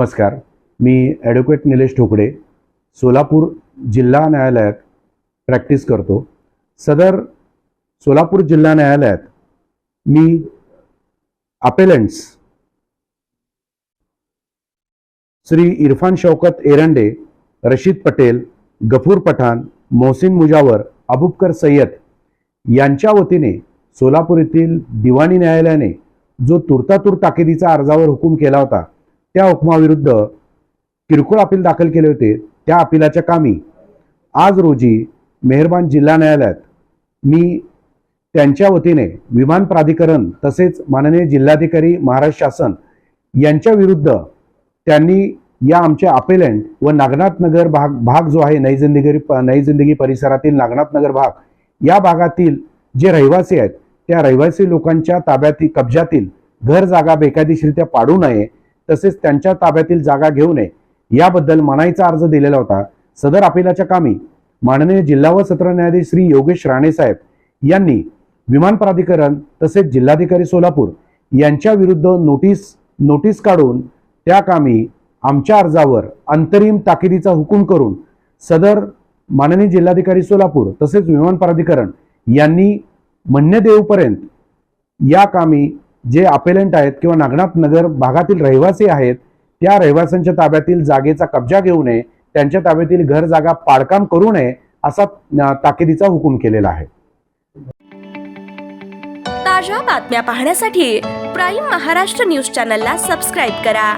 नमस्कार. मी ॲडव्होकेट निलेश ठोकडे सोलापूर जिल्हा न्यायालयात प्रॅक्टिस करतो. सदर सोलापूर जिल्हा न्यायालयात मी अपेलंट्स श्री इरफान शौकत एरंडे रशीद पटेल गफूर पठाण मोहसिन मुजावर अबुबकर सय्यद यांच्या वतीने सोलापूर येथील दिवाणी न्यायालयाने जो तुर्तातूर ताकिदीचा अर्जावर हुकूम केला होता त्या हुकमाविरुद्ध किरकोळ अपील दाखल केले होते. त्या अपिलाच्या कामी आज रोजी मेहरबान जिल्हा न्यायालयात मी त्यांच्या वतीने विमान प्राधिकरण तसेच माननीय जिल्हाधिकारी महाराष्ट्र शासन यांच्या विरुद्ध त्यांनी या आमच्या अपेलंट व नागनाथ नगर भाग भाग जो आहे नई जिंदगी नई जिंदगी परिसरातील नागनाथ नगर भाग या भागातील जे रहिवासी आहेत त्या रहिवासी लोकांच्या ताब्यातील कब्जातील घर जागा बेकायदेशीरित्या पाडू नये तसेच त्यांच्या ताब्यातील जागा घेऊ नये. याबद्दल मनाईचा अर्ज दिलेला होता. सदर अपिलाच्या कामी माननीय जिल्हा व सत्र न्यायाधीश श्री योगेश राणे साहेब यांनी विमान प्राधिकरण तसेच जिल्हाधिकारी सोलापूर यांच्या विरुद्ध नोटीस नोटीस काढून त्या कामी आमच्या अर्जावर अंतरिम ताकिदीचा हुकूम करून सदर माननीय जिल्हाधिकारी सोलापूर तसेच विमान प्राधिकरण यांनी म्हणणे देऊपर्यंत या कामी जे अपेलंट आहेत किंवा नागनाथ नगर भागातील रहिवासी आहेत त्या रहिवाशांच्या ताब्यातील जागेचा कब्जा घेऊ नये त्यांच्या ताब्यातील घर जागा पाडकाम करू नये असा ताकिदीचा हुकूम केलेला आहे. ताज्या बातम्या पाहण्यासाठी प्राईम महाराष्ट्र न्यूज चॅनलला सबस्क्राईब करा.